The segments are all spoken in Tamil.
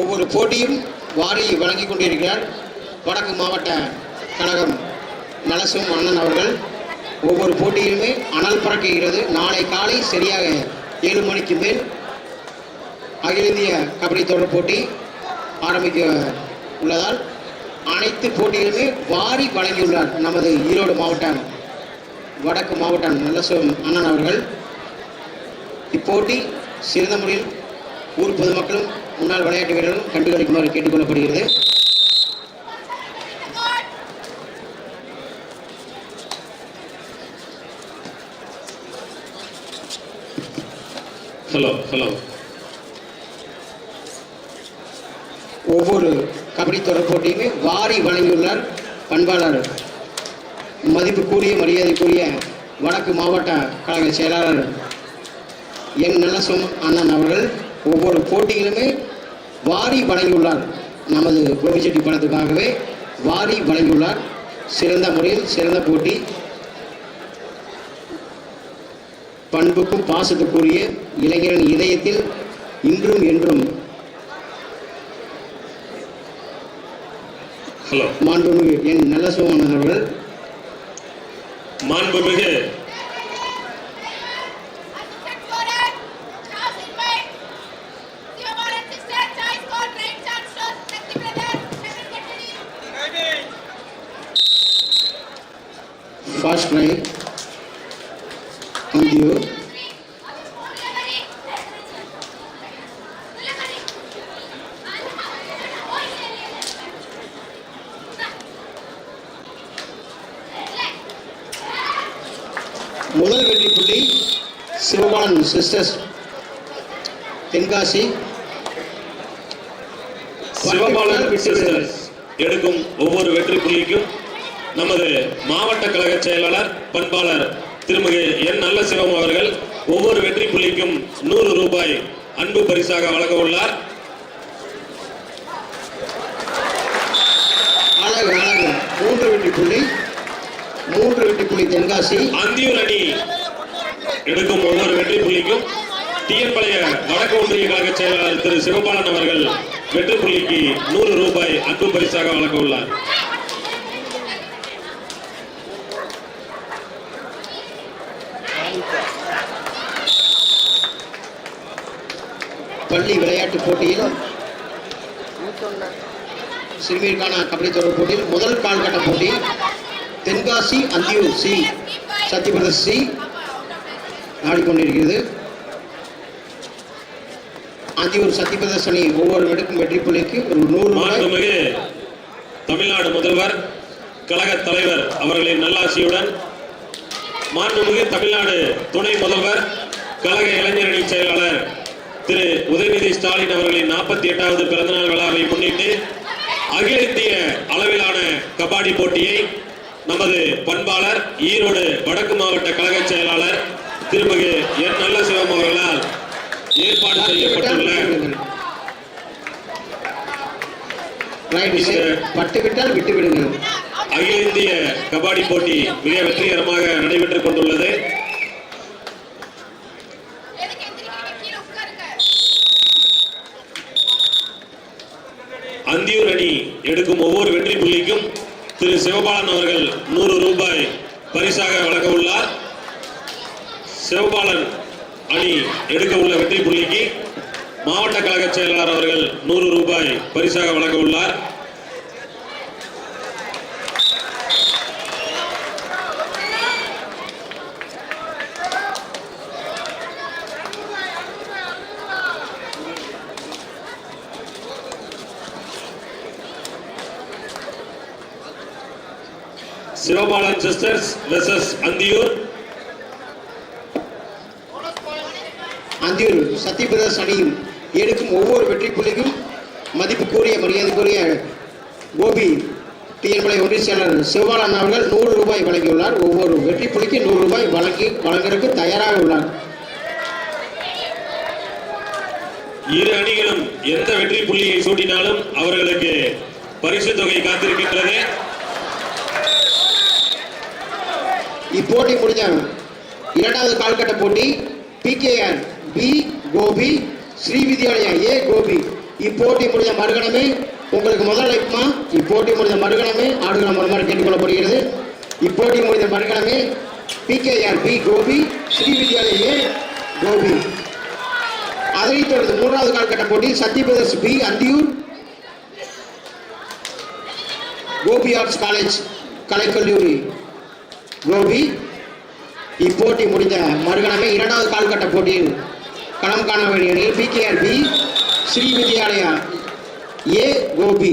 ஒவ்வொரு போட்டியும் வாரி வழங்கி கொண்டிருக்கிறார் வடக்கு மாவட்ட கழகம் நலசும் அண்ணன் அவர்கள். ஒவ்வொரு போட்டியிலுமே அனல் பறக்குகிறது. நாளை காலை சரியாக ஏழு மணிக்கு மேல் அகில இந்திய கபடி தொடர் போட்டி ஆரம்பிக்க உள்ளதால் அனைத்து போட்டிகளுமே வாரி வழங்கியுள்ளார் நமது ஈரோடு மாவட்டம் வடக்கு மாவட்டம் நல்லசுவம் அண்ணன் அவர்கள். இப்போட்டி சிறந்த முறையில் ஊர் பொதுமக்களும் முன்னாள் விளையாட்டு வீரர்களும் கண்டுகளிக்குமாறு கேட்டுக்கொள்ளப்படுகிறது ஹலோ ஹலோ ஒவ்வொரு கபடி தொடர் போட்டியுமே வாரி வழங்கியுள்ளார் பண்பாளர். மதிப்புக்குரிய மரியாதைக்குரிய வடக்கு மாவட்ட கழக செயலாளர் என் நல்லசும் அண்ணன் அவர்கள். ஒவ்வொரு போட்டியிலுமே வாரி வழங்கியுள்ளார் நமது கோபிச்செட்டி பணத்துக்காகவே வாரி வழங்கியுள்ளார். சிறந்த முறையில் சிறந்த போட்டி. பண்புக்கும் பாசத்துக்குரிய இளைஞரின் இதயத்தில் இன்றும் என்றும். ஹலோ. மாண்புமிகு என் நல்ல சோமன் அவர்கள். மாண்புமிகு ஃபாஸ்ட் ரைட் அந்தியூ முதல் வெற்றி புள்ளி சிவபாலன் சிஸ்டர்ஸ் தென்காசி. சிவபாலன் எடுக்கும் ஒவ்வொரு வெற்றி புள்ளிக்கும் நமது மாவட்ட கழக செயலாளர் பண்பாளர் திருமிகு என் நல்ல சிவம் அவர்கள் ஒவ்வொரு வெற்றி புள்ளிக்கும் நூறு ரூபாய் அன்பு பரிசாக வழங்க உள்ளார். மூன்று வெற்றி புள்ளி. மூன்று வெற்றி புள்ளி தென்காசி. அந்தியூர் அணி எடுக்கும் ஒவ்வொரு வெற்றி புள்ளிக்கும் டிஎன்பழைய வடக்கு ஒன்றிய கழக செயலாளர் திரு சிவபாலன் அவர்கள் வெற்றி புள்ளிக்கு நூறு ரூபாய் அன்பு பரிசாக வழங்க உள்ளார். பள்ளி விளையாட்டுப் போட்டியில் சிறுமியருக்கான கபடி தொடர் போட்டியில் முதல் கால்கட்ட போட்டி தென்காசி அந்தியூர் சி சத்யபிரத சி ஆடிக்கொண்டிருக்கிறது. அந்தியூர் சத்யபிரதேஷ் அணி ஒவ்வொரு எடுக்கும் வெற்றி புள்ளிக்கு ஒரு நூறு ரூபாய். மாண்புமிகு தமிழ்நாடு முதல்வர் கழக தலைவர் அவர்களின் நல்லாசியுடன் மாண்புமிகு தமிழ்நாடு துணை முதல்வர் கழக இளைஞரணி செயலாளர் திரு உதயநிதி ஸ்டாலின் அவர்களின் நாற்பத்தி எட்டாவது பிறந்தநாள் விழாவை முன்னிட்டு அகில இந்திய அளவிலான கபாடி போட்டியை நமது பண்பாளர் ஈரோடு வடக்கு மாவட்ட கழக செயலாளர் திருமிகு என் நல்ல சிவம் அவர்களால் ஏற்பாடு செய்யப்பட்டுள்ள ரைட் பட்டு விட்டால் விட்டு விடுங்கள் அகில இந்திய கபாடி போட்டி மிக வெற்றிகரமாக நடைபெற்றுக் கொண்டுள்ளது. அந்தியூர் அணி எடுக்கும் ஒவ்வொரு வெற்றி புள்ளிக்கும் திரு சிவபாலன் அவர்கள் நூறு ரூபாய் பரிசாக வழங்க உள்ளார். சிவபாலன் அணி எடுக்க உள்ள வெற்றி புள்ளிக்கு மாவட்ட கழக செயலாளர் அவர்கள் நூறு ரூபாய் பரிசாக வழங்க உள்ளார். Sivabalan sisters versus Anthiyur. Anthiyur Sathyapradesh அணியும் எடுக்கும் ஒவ்வொரு வெற்றி புள்ளிக்கும் மதிப்புக்குரிய மரியாதைக்குரிய கோபி டிஎன்பளை ஒன்றிய செயலாளர் சிவபாலன் அவர்கள் நூறு ரூபாய் வழங்கியுள்ளார். ஒவ்வொரு வெற்றி புள்ளிக்கு நூறு ரூபாய் வழங்கி வழங்குறதுக்கு தயாராக உள்ளார். இரு அணிகளும் எந்த வெற்றி புள்ளியை சூட்டினாலும் அவர்களுக்கு பரிசு தொகை காத்திருக்கின்றது. போட்டி முடிஞ்ச இரண்டாவது கால்கட்ட போட்டி PKR B Gobi Sri Vidyalaya A Gobi. இப்போட்டி முடிஞ்ச மறுகணமே உங்களுக்கு முதல் அழைப்புமா? இப்போட்டி முடிந்த மறுகணமே ஆடுகளம் மூலமாக கேட்டுக்கொள்ளப்படுகிறது. இப்போட்டி முடிந்த மறுகணமே PKR B Gobi Sri Vidyalaya A Gobi. அதைத் தொடர்ந்து மூன்றாவது கால்கட்ட போட்டி Sathya brothers B Anthiyur Gobi arts college கலைக்கல்லூரி. கோபி இப்போட்டி முடிந்த மறுகணமே இரண்டாவது கால்கட்ட போட்டியில் களம் காண வேண்டிய அணியில் PKR B Sri Vidyalaya A Gobi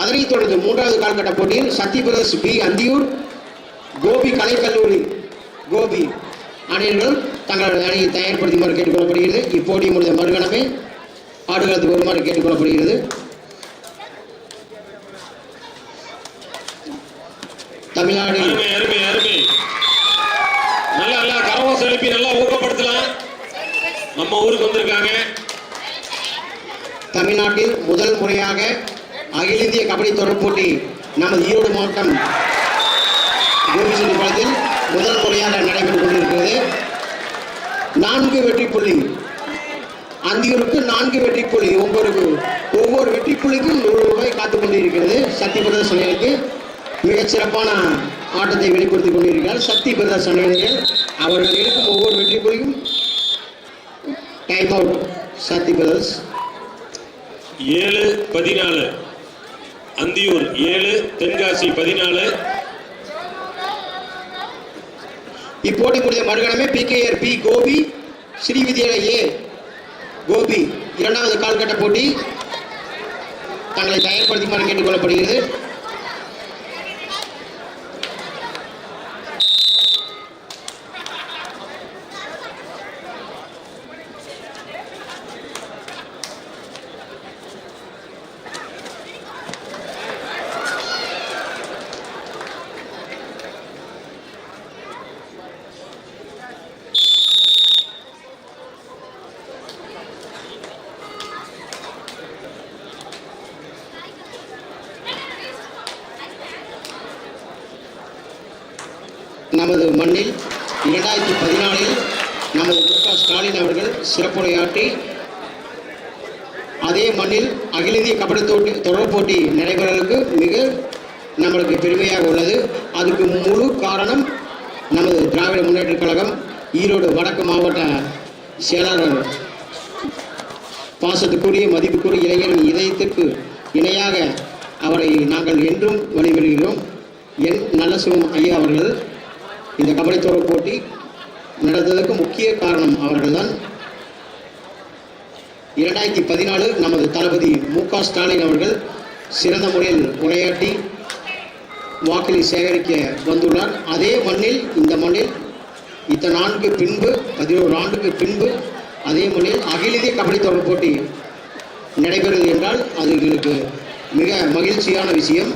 அதனைத் தொடர்ந்து மூன்றாவது கால்கட்ட போட்டியில் சத்யபிரதேஷ் பிரதர்ஸ் பி அந்தியூர் கோபி கலைக்கல்லூரி கோபி அணியினர்கள் தங்களது அணியை தயார்படுத்துமாறு கேட்டுக்கொள்ளப்படுகிறது. இப்போட்டி முடிந்த மறுகணமே ஆடுகளத்துக்கு வருமாறு கேட்டுக்கொள்ளப்படுகிறது. தமிழ்நாடு அருமை அருமை அருமை நல்லா நல்லா கரவாசம் எழுப்பி நல்லா ஊக்கப்படுத்தலாம் நம்ம ஊருக்கு வந்திருக்காங்க. தமிழ்நாட்டில் முதல் முறையாக அகில இந்திய கபடி தொடர் போட்டி நமது ஈரோடு மாவட்டம் கோபிச்செட்டிப்பாளையத்தில் முதல் முறையாக நடைபெற்றுக் கொண்டிருக்கிறது. நான்கு வெற்றி புள்ளி. அந்தியூருக்கு நான்கு வெற்றி புள்ளி. ஒவ்வொரு ஒவ்வொரு வெற்றி புள்ளிக்கும் நூறு ரூபாய் காத்துக் கொண்டிருக்கிறது. சக்தி பிரதர்ஸ் அணிகளுக்கு மிகச் சிறப்பான ஆட்டத்தை வெளிப்படுத்திக் கொண்டிருக்கிறார். சக்தி பிரதர்ஸ் அணியினர்கள் அவர்கள் இருக்கும் ஒவ்வொரு வெற்றி புள்ளிக்கும் டைம் அவுட் சக்தி பிரதர்ஸ் ஏழு பதினாலு. அந்தியூர் ஏழு தென்காசி பதினாலு. இப்போட்டி மறுகணமே PKR B Gobi Sri Vidyalaya A Gobi. இரண்டாவது கால்கட்ட போட்டி. தங்களை தயார்படுத்துமாறு கேட்டுக்கொள்ளப்படுகிறது நமது மண்ணில் இரண்டாயிரத்தி பதினாலில் நமது மு க ஸ்டாலின் அவர்கள் சிறப்புரையாற்றி அதே மண்ணில் அகில இந்திய கபடி தோட்டி தொடர் போட்டி நடைபெறலுக்கு மிக நம்மளுக்கு பெருமையாக உள்ளது. அதுக்கு முழு காரணம் நமது திராவிட முன்னேற்றக் கழகம் ஈரோடு வடக்கு மாவட்ட செயலாளர் பாசத்துக்குரிய மதிப்புக்குரிய இளைஞரின் இதயத்திற்கு இணையாக அவரை நாங்கள் என்றும் வழிபடுகிறோம். என் நல்லசிவம் ஐயா அவர்கள் இந்த கபடி தொடர் போட்டி நடந்ததற்கு முக்கிய காரணம் அவர்கள்தான். இரண்டாயிரத்தி பதினாலு நமது தளபதி மு க ஸ்டாலின் அவர்கள் சிறந்த முறையில் உரையாற்றி வாக்களை சேகரிக்க வந்துள்ளார். அதே மண்ணில் இந்த மண்ணில் இத்தனை ஆண்டுக்கு பின்பு பதினோரு ஆண்டுக்கு பின்பு அதே மண்ணில் அகில இந்திய கபடி தொடர் போட்டி நடைபெறுது என்றால் அது எங்களுக்கு மிக மகிழ்ச்சியான விஷயம்.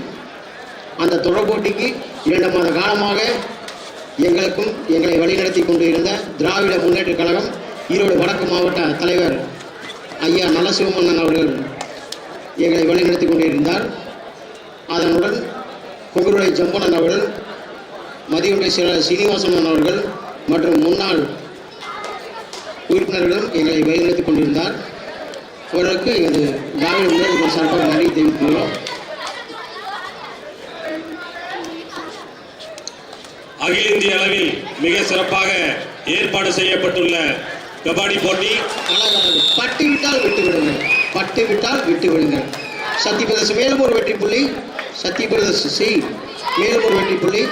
அந்த தொடர் போட்டிக்கு இரண்டு மாத காலமாக எங்களுக்கும் எங்களை வழிநடத்தி கொண்டு இருந்த திராவிட முன்னேற்றக் கழகம் ஈரோடு வடக்கு மாவட்ட தலைவர் ஐயா நலசிவமன்னன் அவர்கள் எங்களை வழிநடத்தி கொண்டிருந்தார். அதனுடன் குங்குருளை ஜம்பனன் அவர்கள் மதியுடைய சில சீனிவாசன் அவர்கள் மற்றும் முன்னாள் உறுப்பினர்களும் எங்களை வழிநடத்தி கொண்டிருந்தார். அவர்களுக்கு எங்களது திராவிட முன்னேற்ற சார்பாக நன்றி தெரிவித்துள்ளோம் அகில இந்திய அளவில் மிக சிறப்பாக ஏற்பாடு செய்யப்பட்டுள்ள கபாடி போட்டி. பட்டு விட்டால் விட்டு விடுங்கள். பட்டு விட்டால் விட்டு விடுங்கள். சத்யபிரதேச மேலும் ஒரு வெற்றி புள்ளி. சத்யபிரதேச சி மேலும் ஒரு வெற்றி புள்ளி.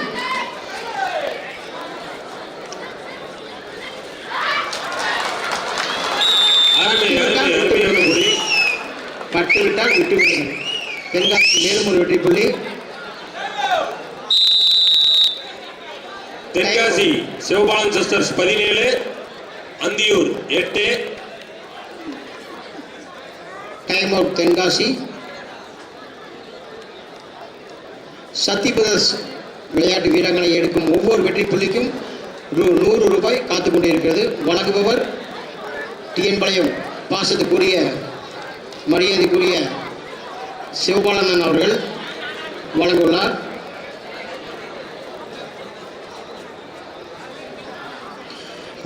பட்டு விட்டால் விட்டு விடுங்கள். தென்காசி மேலும் ஒரு வெற்றி புள்ளி. தென்காசி சிவபாலன் சிஸ்டர்ஸ் பதினேழு. அந்தியூர் எட்டு. Time out Tenkasi. சத்யபிரதேஷ் விளையாட்டு வீரங்களை எடுக்கும் ஒவ்வொரு வெற்றி புள்ளிக்கும் ரூ நூறு ரூபாய் காத்து கொண்டிருக்கிறது வழங்குபவர் டிஎன் பாளையம் பாசத்துக்குரிய மரியாதைக்குரிய சிவபாலனன் அவர்கள் வழங்குள்ளார்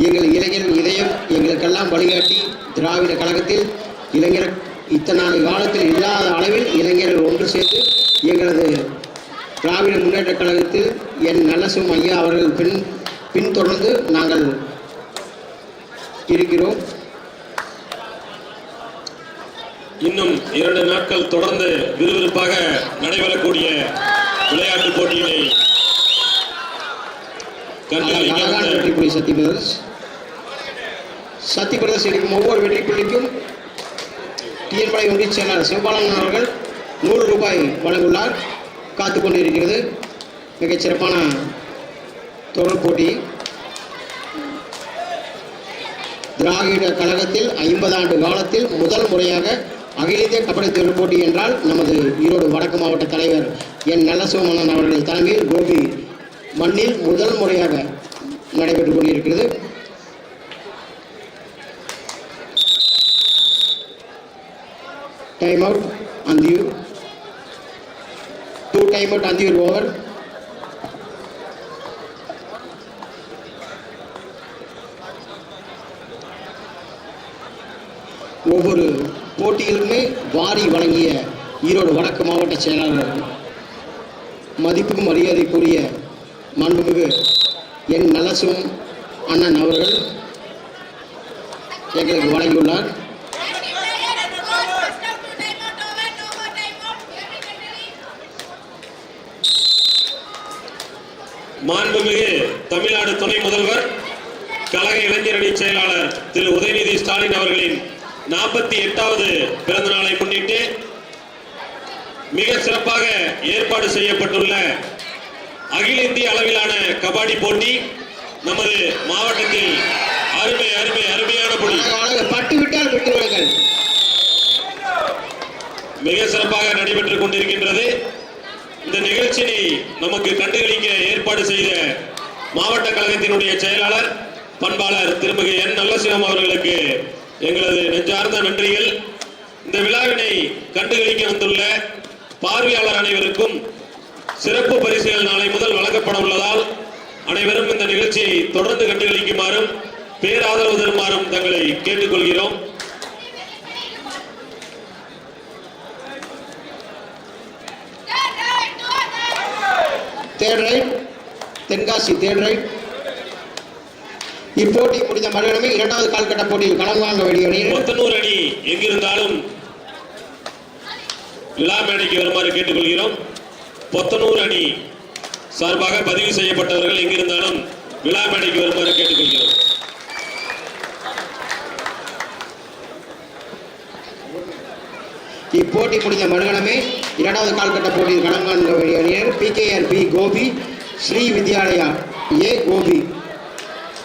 எங்கள் இளைஞர் எங்களுக்கெல்லாம் வழிகாட்டி திராவிட கழகத்தில் இளைஞர் இத்தனை காலத்தில் இல்லாத அளவில் இளைஞர்கள் ஒன்று சேர்ந்து எங்களது திராவிட முன்னேற்றக் கழகத்தில் என் நல்லசும் ஐயா அவர்கள் பின் பின்தொடர்ந்து நாங்கள் இருக்கிறோம். இன்னும் இரண்டு நாட்கள் தொடர்ந்து விறுவிறுப்பாக நடைபெறக்கூடிய விளையாட்டுப் போட்டியினை கண்டுகளிக்க அழகான வந்த வெற்றி புள்ளி சத்தி பிரதர்ஸ் எடுக்கும் ஒவ்வொரு வெற்றி புள்ளிக்கும் டிஎன்படை ஒன்றிய செயலாளர் சிவபாலன் அவர்கள் நூறு ரூபாய் வழங்குள்ளார். காத்து கொண்டிருக்கிறது. மிகச் சிறப்பான தொடர் போட்டி. திராவிட கழகத்தில் ஐம்பது ஆண்டு காலத்தில் முதல் முறையாக அகில இந்திய கபடி தொடர் போட்டி என்றால் நமது ஈரோடு வடக்கு மாவட்ட தலைவர் என் நல்லசிவமன்னன் அவர்கள் தலைமையில் கோபி மண்ணில் முதல் முறையாக நடைபெற்றுக் கொண்டிருக்கிறது. Time out two two time out the over ஒவ்வொரு போட்டியிலுமே வாரி வழங்கிய ஈரோடு வடக்கு மாவட்ட செயலாளர் மதிப்புக்கும் மரியாதைக்குரிய மாண்புமிகு என் நலசும் அண்ணன் அவர்கள் எங்களுக்கு வழங்கியுள்ளார். மாண்புமிகு தமிழ்நாடு துணை முதல்வர் கழக இளைஞரணி செயலாளர் திரு உதயநிதி ஸ்டாலின் அவர்களின் நாற்பத்தி எட்டாவது பிறந்த நாளை முன்னிட்டு மிக சிறப்பாக ஏற்பாடு செய்யப்பட்டுள்ள அகில இந்திய அளவிலான கபாடி போட்டி நமது மாவட்டத்தில் அருமை அருமை அருமையான போட்டி. அழகாக பட்டு விட்டால் விட்டு விடுங்கள் மிக சிறப்பாக நடைபெற்றுக் கொண்டிருக்கின்றது. இந்த நிகழ்ச்சியை நமக்கு கண்டுகளிக்க ஏற்பாடு செய்த மாவட்ட கழகத்தினுடைய செயலாளர் பண்பாளர் திருமிகு என். நல்லசிவம் அவர்களுக்கு எங்களது நெஞ்சார்ந்த நன்றிகள். இந்த விழாவினை கண்டுகளிக்க வந்துள்ள பார்வையாளர் அனைவருக்கும் சிறப்பு பரிசுகள் நாளை முதல் வழங்கப்பட உள்ளதால் அனைவரும் இந்த நிகழ்ச்சியை தொடர்ந்து கண்டுகளிக்குமாறும் பேராதரவு தருமாறும் தங்களை கேட்டுக்கொள்கிறோம். Third raid Tenkasi third raid இப்போட்டி முடிந்த மறுகணமே இரண்டாவது கால்கட்ட போட்டியில் களம் வாங்க வேண்டிய கொத்தனூர் அணி எங்கிருந்தாலும் விழா மேடைக்கு வருமாறு கேட்டுக்கொள்கிறோம். பொத்தனூர் அணி சார்பாக பதிவு செய்யப்பட்டவர்கள் எங்கிருந்தாலும் விழா மேடைக்கு வருமாறு கேட்டுக்கொள்கிறோம். இப்போட்டி முடிந்த மறுகணமே இரண்டாவது கால்கட்ட போட்டியில் வேண்டிய அணியினர் PKR B Gobi Sri Vidyalaya A Gobi.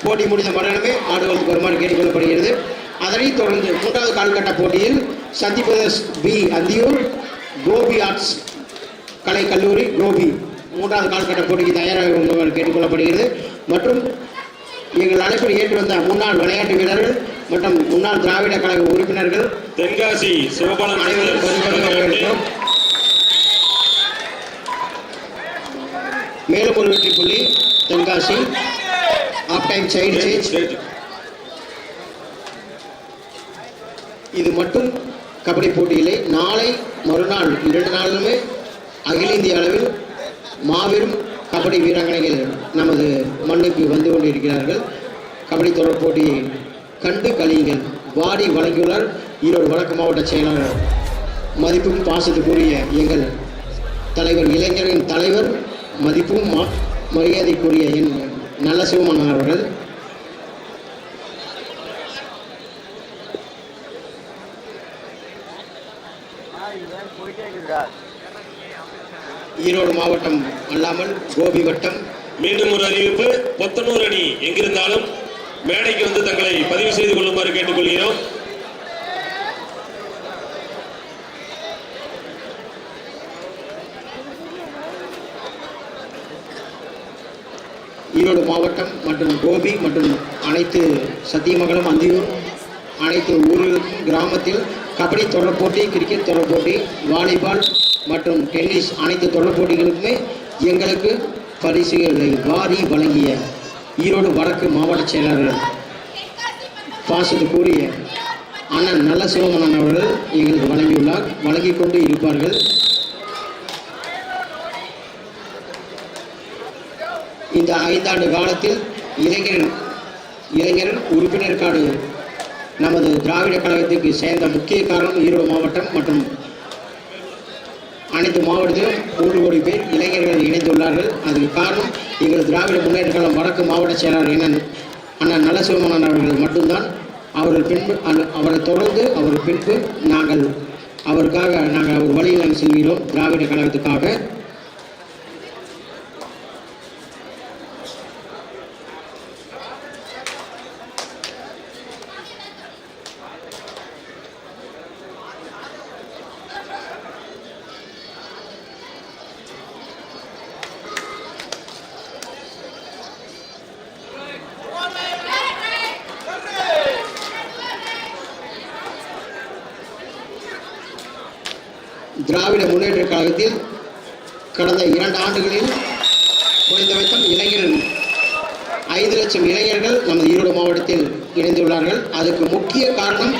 போட்டி முடிந்த மறுகணமே ஆடுகளுக்கு வருமாறு கேட்டுக்கொள்ளப்படுகிறது அதனைத் தொடர்ந்து மூன்றாவது கால்கட்ட போட்டியில் சந்தி brothers B Anthiyur Gobi arts கலை கல்லூரி கோபி. மூன்றாவது கால்கட்ட போட்டிக்கு தயாராக உள்ளவர் கேட்டுக்கொள்ளப்படுகிறது மற்றும் எங்கள் அழைப்பில் ஏற்று வந்த முன்னாள் விளையாட்டு வீரர்கள் மற்றும் முன்னாள் திராவிட கழக உறுப்பினர்கள் தென்காசி சிவபாலன் அனைவரும் மேலும் ஒரு வெற்றி புள்ளி Tenkasi. Half time side change இது மட்டும் கபடி போட்டியிலே நாளை மறுநாள் இரண்டு நாளிலுமே அகில இந்திய அளவில் மாபெரும் கபடி வீராங்கனைகள் நமது மண்ணுக்கு வந்து கொண்டிருக்கிறார்கள். கபடி தொடர் போட்டியை கண்டு கழியுங்கள். வாடி வழங்கியுள்ளார் ஈரோடு வடக்கு மாவட்ட செயலாளர். மதிப்பும் பாசத்துக்குரிய எங்கள் தலைவர் இளைஞரின் தலைவர் மதிப்பும் மா- மரியாதைக்குரிய என் நல்ல சிவமான அவர்கள். ஈரோடு மாவட்டம் அல்லாமல் கோபி வட்டம். மீண்டும் ஒரு அறிவிப்பு பொத்தனூர் அணி எங்கிருந்தாலும் மேடைக்கு வந்து தங்களை பதிவு செய்து கொள்ளுமாறு கேட்டுக்கொள்கிறோம். ஈரோடு மாவட்டம் மற்றும் கோபி மற்றும் அனைத்து சத்தியமங்கலம் அந்தியூர் அனைத்து ஊர்களுக்கும் கிராமத்தில் கபடி தொடர் போட்டி கிரிக்கெட் தொடர் போட்டி வாலிபால் மற்றும் டென்னிஸ் அனைத்து தொடர் போட்டிகளுக்குமே எங்களுக்கு பரிசுகளை வாரி வழங்கிய ஈரோடு வடக்கு மாவட்ட செயலாளர்கள் பாசத்து கூறிய அண்ணன் நல்ல சிவமணன் அவர்கள் எங்களுக்கு வழங்கியுள்ளார் வழங்கி கொண்டு இருப்பார்கள். இந்த ஐந்தாண்டு காலத்தில் இளைஞர் இளைஞர் உறுப்பினர் நமது திராவிட கழகத்துக்கு சேர்ந்த முக்கிய காரணம் ஈரோடு மாவட்டம் மற்றும் அனைத்து மாவட்டத்திலும் மூன்று கோடி பேர் இளைஞர்கள் இணைந்துள்ளார்கள். அதுக்கு காரணம் எங்கள் திராவிட முன்னேற்ற கழகம் வடக்கு மாவட்ட செயலாளர் என்ன அண்ணன் நலசிவமணன் அவர்கள் மட்டும்தான். அவர்கள் பின்பு அவரை தொடர்ந்து அவர் பின்பு நாங்கள் அவருக்காக நாங்கள் அவர் வழியில் நாங்கள் செல்கிறோம் திராவிட கழகத்துக்காக திராவிட முன்னேற்ற கழகத்தில் கடந்த இரண்டு ஆண்டுகளில் குறைந்தபட்சம் இளைஞர்கள் ஐந்து லட்சம் இளைஞர்கள் நமது ஈரோடு மாவட்டத்தில் இணைந்துள்ளார்கள். அதுக்கு முக்கிய காரணம்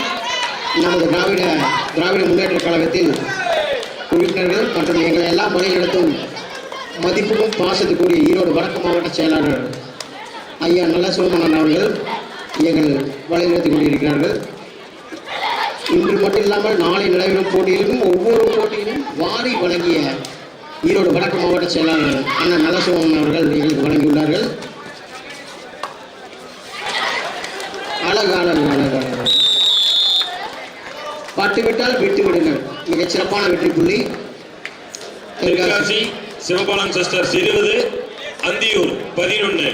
நமது திராவிட திராவிட முன்னேற்ற கழகத்தில் உறுப்பினர்கள் மற்றும் எங்களை எல்லா வழிநடத்தும் மதிப்புக்கும் பாசத்துக்குரிய ஈரோடு வடக்கு மாவட்ட செயலாளர் ஐயா நல்ல சுமணன் அவர்கள் எங்கள் வழிநடத்தி கொண்டிருக்கிறார்கள் இன்று மட்டும் இல்லாமல் நாளை நடைபெறும் போட்டியிலும் ஒவ்வொரு போட்டியிலும் வாரி வழங்கிய ஈரோடு வடக்கு மாவட்ட செயலாளர் அண்ணன் நலசிவம் அவர்கள் எங்களுக்கு வழங்கியுள்ளார்கள். அழகு அழகு அழகு அழகு விட்டால் விட்டு விடுங்கள். மிகச் சிறப்பான வெற்றி புள்ளி. தென்காசி தென்காசி சிவபாலன் சிஸ்டர்ஸ் இருபது அந்தியூர் பதினொன்று.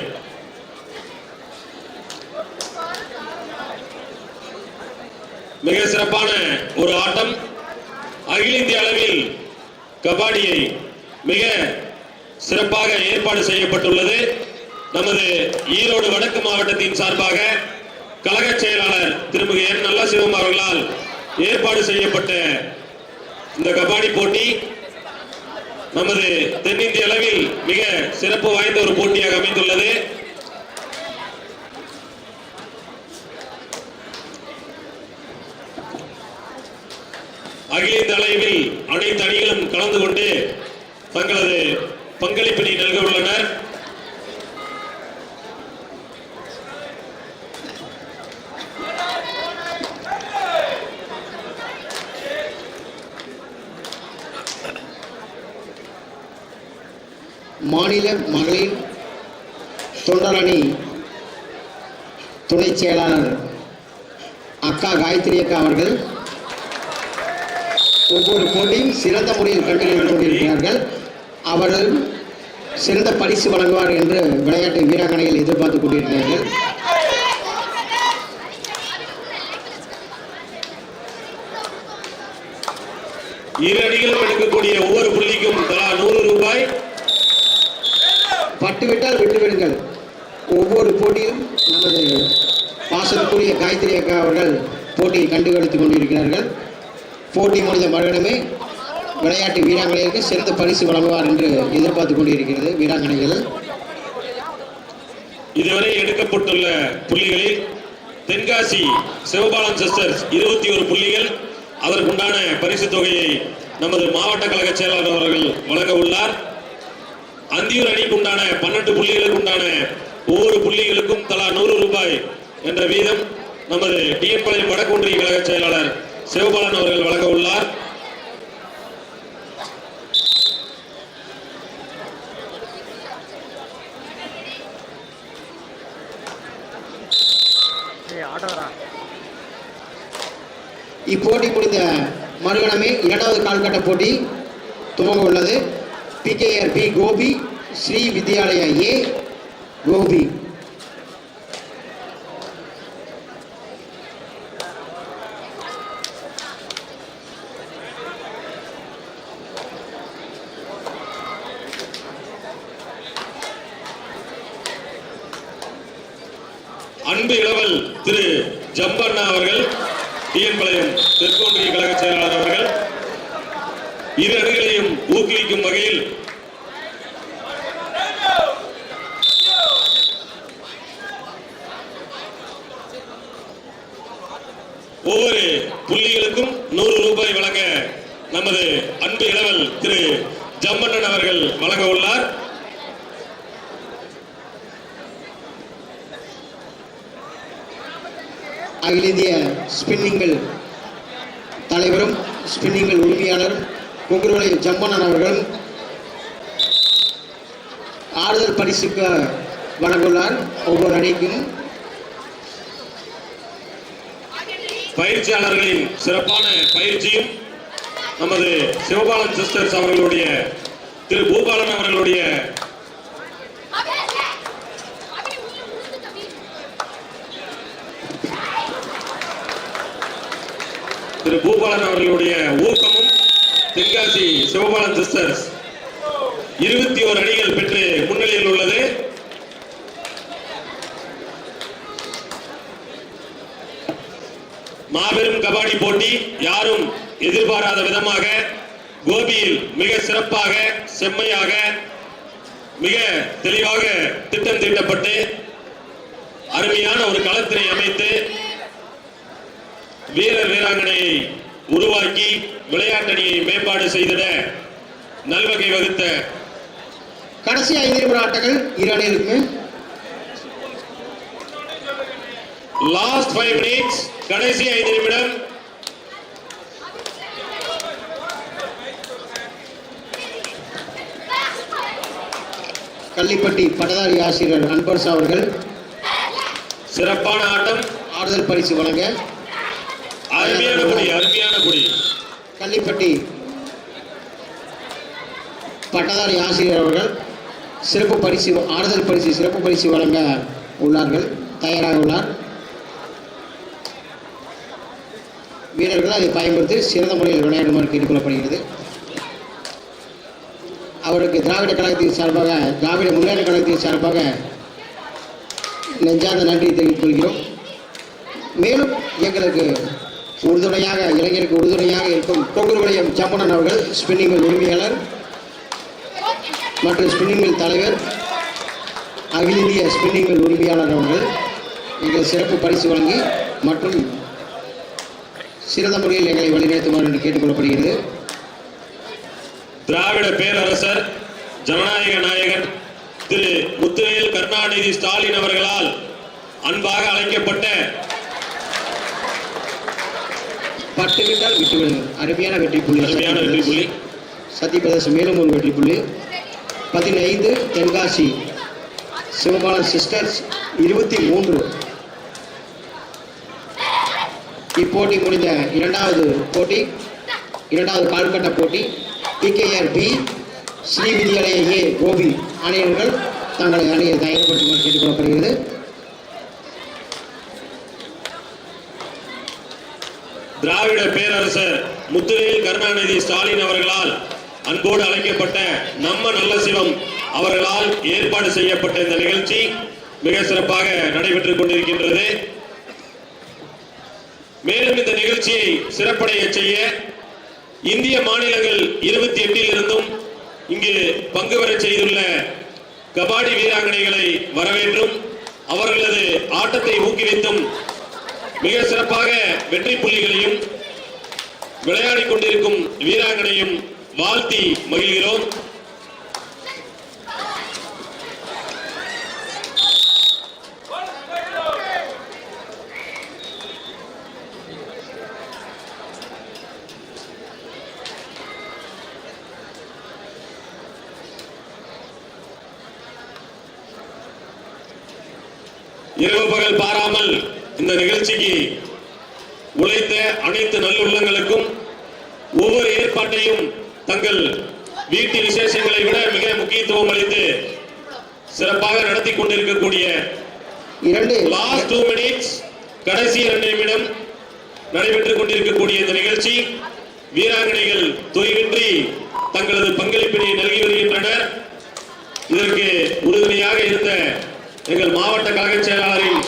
மிக சிறப்பான ஒரு ஆட்டம். அகில இந்திய அளவில் கபாடியை மிக சிறப்பாக ஏற்பாடு செய்யப்பட்டுள்ளது. நமது ஈரோடு வடக்கு மாவட்டத்தின் சார்பாக கழக செயலாளர் திருமிகு என் நல்லசிவம் அவர்களால் ஏற்பாடு செய்யப்பட்ட இந்த கபாடி போட்டி நமது தென்னிந்திய அளவில் மிக சிறப்பு வாய்ந்த ஒரு போட்டியாக அமைந்துள்ளது. அகில இந்திய அளவில் அனைத்து அணிகளும் கலந்து கொண்டு தங்களது பங்களிப்பினை நல்க உள்ளனர் மாநில மகளிர் தொண்டரணி துணை செயலாளர் அக்கா காயத்ரி அக்கா அவர்கள் ஒவ்வொரு போட்டியும் சிறந்த முறையில் கண்டுகளித்துக் கொண்டிருக்கிறார்கள். அவர்கள் சிறந்த பரிசு வழங்குவார் என்று விளையாட்டு வீராங்கனைகள் எதிர்பார்த்துக் கொண்டிருக்கிறார்கள். இரு அணிகளும் எடுக்கக்கூடிய ஒவ்வொரு புள்ளிக்கும் தலா நூறு ரூபாய். பட்டு விட்டால் விட்டு விடுங்கள். ஒவ்வொரு போட்டியும் நமது பாசத்துக்குரிய காயத்ரி அக்கா அவர்கள் போட்டியை கண்டுகளித்துக் கொண்டிருக்கிறார்கள். போட்டி முடிந்த மறுகணமே விளையாட்டு வீராங்கனைகளுக்கு சிறந்த பரிசு வழங்குவார் என்று எதிர்பார்த்துக் கொண்டிருக்கிறது வீராங்கனைகள். இதுவரை எடுக்கப்பட்டுள்ள புள்ளிகளில் தென்காசி சிவபாலன் சிஸ்டர்ஸ் இருபத்தி ஒரு புள்ளிகள். அதற்குண்டான பரிசு தொகையை நமது மாவட்ட கழக செயலாளர் அவர்கள் வழங்க உள்ளார். அந்தியூர் அணிக்கு உண்டான பன்னெண்டு புள்ளிகளுக்கு உண்டான ஒவ்வொரு புள்ளிகளுக்கும் தலா நூறு ரூபாய் என்ற வீதம் நமது டிஎன்பாளையம் வடக்கு ஒன்றிய கழக செயலாளர் சிவபாலன் அவர்கள் வழங்க உள்ளார். இப்போட்டி முடிந்த மறுகணமே இரண்டாவது கால்கட்ட போட்டி துவங்க உள்ளது. PKR B Gobi Sri Vidyalaya A Gobi. அன்பு இளவல் திரு ஜம்பண்ணா அவர்கள் டிஎன்பாளையம் தெற்கொன்றிய கழக செயலாளர் அவர்கள். இரு அணிகளையும் ஊக்குவிக்கும் வகையில் ஒவ்வொரு புள்ளிகளுக்கும் நூறு ரூபாய் வழங்க நமது அன்பு இளவல் திரு ஜம்மண்ணன் அவர்கள் வழங்க உள்ளார். அகில இந்திய ஸ்பின்னிங்கள் தலைவரும் ஸ்பின்னிங்கள் உரிமையாளரும் குங்குருவலை ஜம்பண்ணன் அவர்களும் ஆறுதல் பரிசுக்கு வழங்குள்ளார் ஒவ்வொரு அணிக்கும். பயிற்சியாளர்களின் சிறப்பான பயிற்சியும் நமது சிவபாலன் சிஸ்டர்ஸ் அவர்களுடைய திரு பூபாலன் அவர்களுடைய சிவபாலன் அவர்களுடைய ஊக்கமும் தென்காசி சிவபாலன் சிஸ்டர்ஸ் இருபத்தி ஓரு அணிகள் பெற்று முன்னிலையில் உள்ளது. மாபெரும் கபாடி போட்டி யாரும் எதிர்பாராத விதமாக கோபியில் மிக சிறப்பாக செம்மையாக மிக தெளிவாக திட்டம் தீட்டப்பட்டு அருமையான ஒரு களத்தினை அமைத்து வீரர் வீராங்கனையை உருவாக்கி விளையாட்டணியை மேம்பாடு செய்திட நல்வகை வகுத்த கடைசி ஐந்து நிமிட ஆட்டங்கள் இரு அணிகளுக்கு லாஸ்ட் ஃபைவ் மினிட்ஸ் கடைசி ஐந்து நிமிடம். கள்ளிப்பட்டி பட்டதாரி ஆசிரியர் அன்பரசு அவர்கள் சிறப்பான ஆட்டம். ஆறுதல் பரிசு வழங்க. அருமையான குடி அருமையான குடி. கள்ளிப்பட்டி பட்டதாரி ஆசிரியர் அவர்கள் சிறப்பு பரிசு ஆறுதல் பரிசு சிறப்பு பரிசு வழங்க உள்ளார்கள் தயாராக உள்ளார். வீரர்கள் அதை பயன்படுத்தி சிறந்த முறையில் விளையாடுமாறு கேட்டுக்கொள்ளப்படுகிறது. அவருக்கு திராவிட கழகத்தின் சார்பாக திராவிட முன்னேற்ற கழகத்தின் சார்பாக நெஞ்சார்ந்த நன்றி தெரிவித்துக் கொள்கிறோம். மேலும் எங்களுக்கு உறுதுணையாக இளைஞருக்கு உறுதுணையாக இருக்கும் கொங்குருவளையம் சம்பனன் அவர்கள் ஸ்பின்னிங் மில் உரிமையாளர் மற்றும் ஸ்பின்னிங் மில் தலைவர் அகில இந்திய ஸ்பின்னிங் மில் உரிமையாளர் அவர்கள் எங்கள் சிறப்பு பரிசு வழங்கி மற்றும் சிறந்த முறையில் எங்களை வழிநடத்துமாறு என்று கேட்டுக்கொள்ளப்படுகிறது. திராவிட பேரரசர் ஜனநாயக நாயகன் திரு முத்துவேல் கருணாநிதி ஸ்டாலின் அவர்களால் அன்பாக அழைக்கப்பட்ட பட்டு விட்டால் விட்டுவிடுங்கள் அருமையான வெற்றி புள்ளி. அருமையான வெற்றி புள்ளி. சத்யபிரதேசம் மேலும் ஒரு வெற்றி புள்ளி. பதினைந்து தென்காசி. சிவபாலன் சிஸ்டர்ஸ் இருபத்தி மூன்று. இப்போட்டி முடிந்த இரண்டாவது போட்டி இரண்டாவது கால்கட்ட போட்டி PKR B Sri Vidyalaya A Gobi அணியினர்கள் தங்களை அணியை தயார்படுத்துமாறு கேட்டுக்கொள்ளப்படுகிறது. திராவிட பேரரசர் முத்துவேல் கருணாநிதி ஸ்டாலின் அவர்களால் அன்போடு அழைக்கப்பட்ட நம்ம நல்ல சிவம் அவர்களால் ஏற்பாடு செய்யப்பட்ட இந்த நிகழ்ச்சி மிக சிறப்பாக நடைபெற்றுக் கொண்டிருக்கின்றது. மேலும் இந்த நிகழ்ச்சியை சிறப்படைய செய்ய இந்திய மாநிலங்கள் இருபத்தி எட்டில் இருந்தும் இங்கு பங்கு பெற செய்துள்ள கபாடி வீராங்கனைகளை வரவேற்றும் அவர்களது ஆட்டத்தை ஊக்குவித்தும் மிக சிறப்பாக வெற்றி புள்ளிகளையும் விளையாடிக் கொண்டிருக்கும் வீராங்கனையும் வாழ்த்தி மகிழ்கிறோம். இரவு பகல் பாராமல் இந்த நிகழ்ச்சிக்கு அனைத்து நல்லுள்ளங்களுக்கும் ஒவ்வொரு ஏற்பாட்டையும் தங்கள் வீட்டு விசேஷங்களை விட மிக முக்கியத்துவம் அளித்து சிறப்பாக நடத்தி கொண்டிருக்கக்கூடிய இரண்டு. லாஸ்ட் டூ மினிட்ஸ் கடைசி இரண்டு நிமிடம் நடைபெற்றுக் கொண்டிருக்கக்கூடிய இந்த நிகழ்ச்சி வீராங்கனைகள் தொய்வின்றி தங்களது பங்களிப்பினை நல்கி வருகின்றனர். இதற்கு உறுதுணையாக இருந்த எங்கள் மாவட்ட கழக செயலாளரின்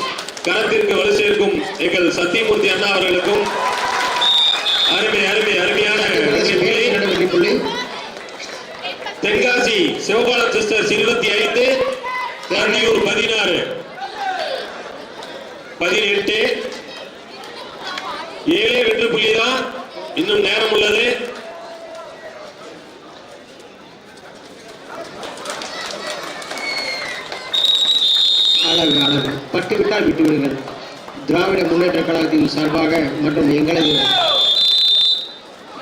கரத்திற்கு வலு சேர்க்கும் எங்கள் சத்தியமூர்த்தி அண்ணா அவர்களுக்கும் அருமை அருமை அருமையான புள்ளி தென்காசி சிவபால சிஸ்டர்ஸ் இருபத்தி ஐந்து தண்ணியூர் பதினாறு. பதினெட்டு. ஏழே வெற்றி புள்ளி தான் இன்னும் நேரம் உள்ளது. அழகு அழகு பட்டு விட்டால் திராவிட முன்னேற்ற கழகத்தின் சார்பாக மற்றும் எங்களது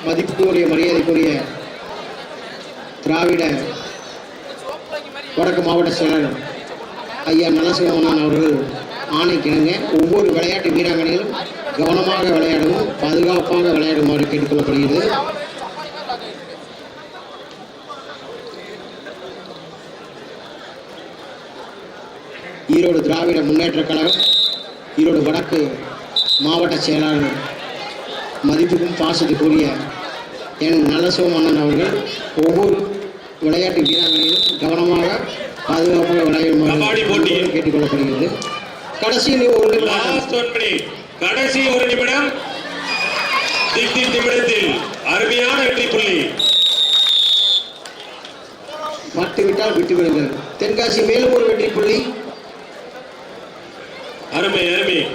மதிப்புக்குரிய மரியாதைக்குரிய திராவிட வடக்கு மாவட்ட செயலர் ஐயா நலசிவமணன் அவர்கள் ஆணைக்கிணங்க. ஒவ்வொரு விளையாட்டு வீராங்கனைகளும் கவனமாக விளையாடவும் பாதுகாப்பாக விளையாடுமாறு கேட்டுக்கொள்ளப்படுகிறது. ஈரோடு திராவிட முன்னேற்ற கழகம் ஈரோடு வடக்கு மாவட்ட செயலாளர் மதிப்புக்கும் பாசத்துக்குரிய என் நலசிவமன்னன் அவர்கள். ஒவ்வொரு விளையாட்டு வீராங்கனையிலும் கவனமாக பாதுகாப்பாக விளையாடுமாறு. கேட்டுக்கொள்ளப்படுகிறது. கடைசி ஒரு நிமிடம். கடைசி ஒரு நிமிடம். நிமிடத்தில் அருமையான வெற்றி புள்ளி. பட்டு விட்டால் விட்டு விடுங்கள் தென்காசி மேலும் ஒரு வெற்றி புள்ளி. அருமை அருமை.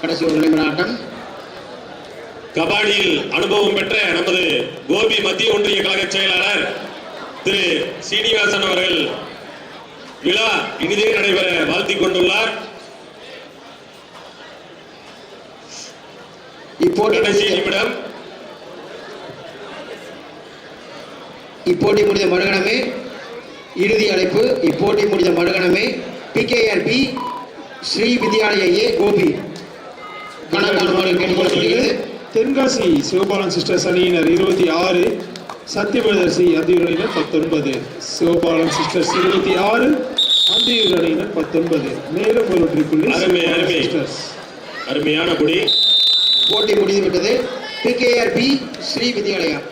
கடைசி ஒரு நிமிட ஆட்டம். கபாடியில் அனுபவம் பெற்ற நமது கோபி மத்திய ஒன்றிய கழக செயலாளர் திரு சீனிவாசன் அவர்கள் விழா இனிதே நடைபெற வாழ்த்திக் கொண்டுள்ளார். இப்போட்டி கடைசி நிமிடம். இப்போட்டி முடிந்த மறுகணமே இறுதி அழைப்பு இப்போட்டி முடிந்த மறுகணமே பிகேஆர்பி ஸ்ரீ வித்யாலய ஏ கோபி. கணக்கான கேட்டுக்கொள்ளப்படுகிறது. தென்காசி சிவபாலன் சிஸ்டர்ஸ் அணியினர் இருபத்தி ஆறு சத்தியமதர்சி அந்தியூர் அணியினர் பத்தொன்பது சிவபாலன் சிஸ்டர்ஸ் இருபத்தி ஆறு அந்தியூர் அணியினர் பத்தொன்பது. மேலும் ஒரு புள்ளி அருமை, அருமை. அருமையான குடி. போட்டி முடிந்துவிட்டது பிகேஆர்பி ஸ்ரீ வித்யாலயா.